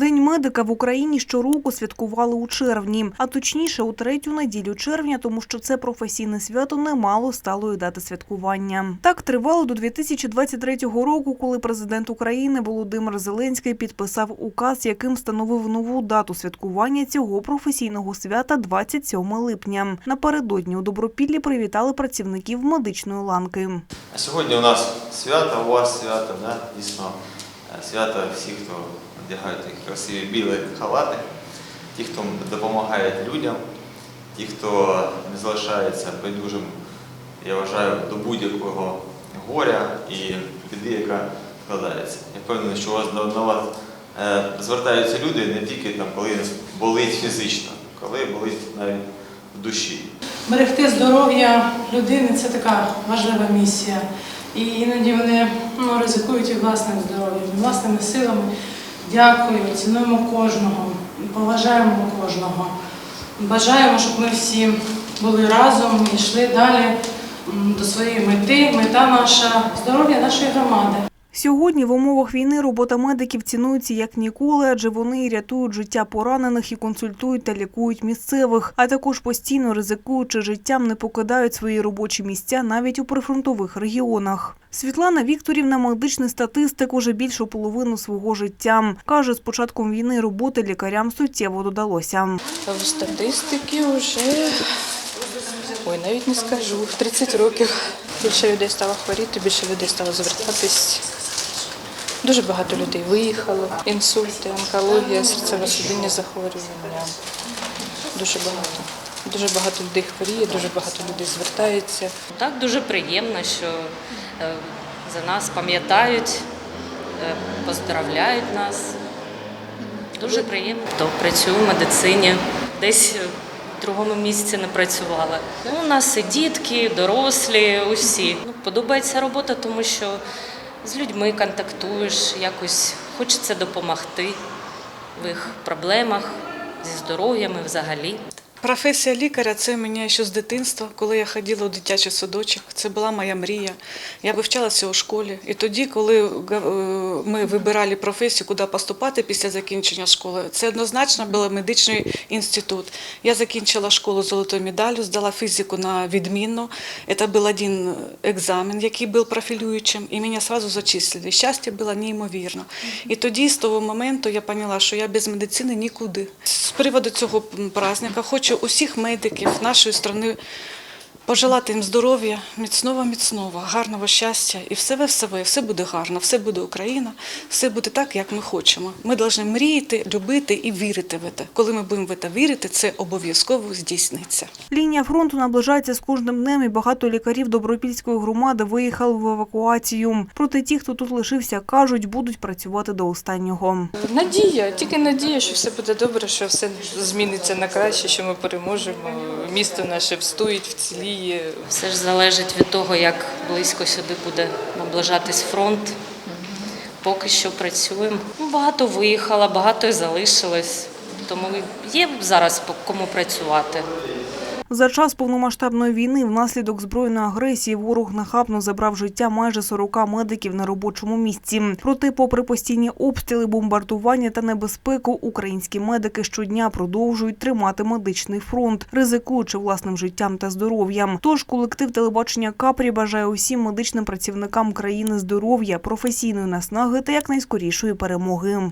День медика в Україні щороку святкували у червні, а точніше у третю неділю червня, тому що це професійне свято не мало сталої дати святкування. Так тривало до 2023 року, коли президент України Володимир Зеленський підписав указ, яким встановив нову дату святкування цього професійного свята 27 липня. Напередодні у Добропіллі привітали працівників медичної ланки. Сьогодні у нас свято, у вас свято, да? дійсно свято всіх, хто одягають такі красиві білі халати, ті, хто допомагає людям, ті, хто не залишається байдужим, я вважаю, до будь-якого горя і біди, яка складається. Я впевнений, що у вас на вас е, звертаються люди не тільки там, коли болить фізично, коли болить навіть в душі. Берегти здоров'я людини це така важлива місія. І іноді вони ну, ризикують і власним здоров'ям, і власними силами. Дякую, цінуємо кожного, поважаємо кожного. Бажаємо, щоб ми всі були разом і йшли далі до своєї мети. Мета наша здоров'я нашої громади. Сьогодні в умовах війни робота медиків цінується як ніколи, адже вони рятують життя поранених і консультують та лікують місцевих, а також постійно ризикуючи життям, не покидають свої робочі місця навіть у прифронтових регіонах. Світлана Вікторівна, медичний статистик, уже більшу половину свого життя. Каже, з початком війни роботи лікарям суттєво додалося. В статистики вже ой, навіть не скажу. 30 років більше людей стало хворіти, більше людей стало звертатись. Дуже багато людей виїхало. Інсульти, онкологія, серцево-судинні захворювання. Дуже багато. Дуже багато людей хворіє, дуже багато людей звертається. Так дуже приємно, що е, за нас пам'ятають, е, поздравляють нас. Дуже приємно. То працюю в медицині, десь в другому місці не працювала. Ну, у нас і дітки, і дорослі, усі. Ну, подобається робота, тому що з людьми контактуєш, якось хочеться допомогти в їх проблемах зі здоров'ями взагалі. Професія лікаря це мене ще з дитинства, коли я ходила у дитячий садочок. Це була моя мрія. Я вивчалася у школі. І тоді, коли е, ми вибирали професію, куди поступати після закінчення школи, це однозначно був медичний інститут. Я закінчила школу золотою медаллю, здала фізику на відмінно. Це був один екзамен, який був профілюючим, і мене одразу зачислили. Щастя було неймовірно. І тоді, з того моменту, я зрозуміла, що я без медицини нікуди. З приводу цього праздника. Хочу усіх медиків нашої країни пожелати їм здоров'я, міцного, міцного, гарного щастя і все, все, все буде гарно, все буде Україна, все буде так, як ми хочемо. Ми повинні мріяти, любити і вірити в це. Коли ми будемо в це вірити, це обов'язково здійсниться. Лінія фронту наближається з кожним днем, і багато лікарів Добропільської громади виїхали в евакуацію. Проте ті, хто тут лишився, кажуть, будуть працювати до останнього. Надія, тільки надія, що все буде добре, що все зміниться на краще, що ми переможемо. Місто наше встоїть, вціліє. Все ж залежить від того, як близько сюди буде наближатись фронт. Поки що працюємо. Ну, Багато виїхало, багато і залишилось. Тому є зараз кому працювати. За час повномасштабної війни внаслідок збройної агресії ворог нахабно забрав життя майже 40 медиків на робочому місці. Проте, попри постійні обстріли, бомбардування та небезпеку, українські медики щодня продовжують тримати медичний фронт, ризикуючи власним життям та здоров'ям. Тож колектив телебачення Капрі бажає усім медичним працівникам країни здоров'я, професійної наснаги та якнайскорішої перемоги.